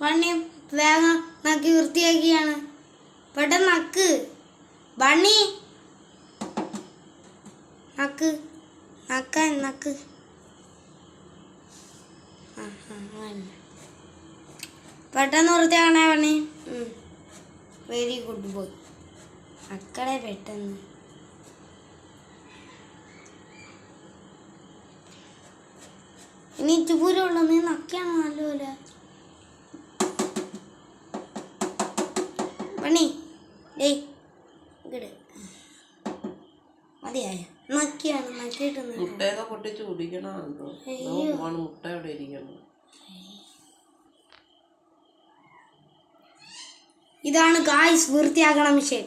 Bunny വേഗം നക്കി വൃത്തിയാക്കിയാണ്. പെട്ടെന്ന് നക്ക്. വണ്ണി. നക്ക്. നക്കാൻ നക്ക്. പെട്ടെന്ന് വൃത്തിയാക്കണേ വണ്ണി. വെരി ഗുഡ് ബോയ് മക്കളെ പെട്ടെന്ന്. ഇനി ചൂരുള്ള നീ നക്കിയാണ് നല്ലപോലെ പണി. ഡേയ് ഇങ്ങട്. മതിയായ? നക്കിയാണ് നക്കിയിട്ട്. മുട്ടയൊക്കെ പൊട്ടിച്ച്. നോക്കുവാണ് മുട്ട അവിടെ ഇരിക്കണം ഇതാണ് ഗായ്സ് വൃത്തിയാക്കണം മിഷൻ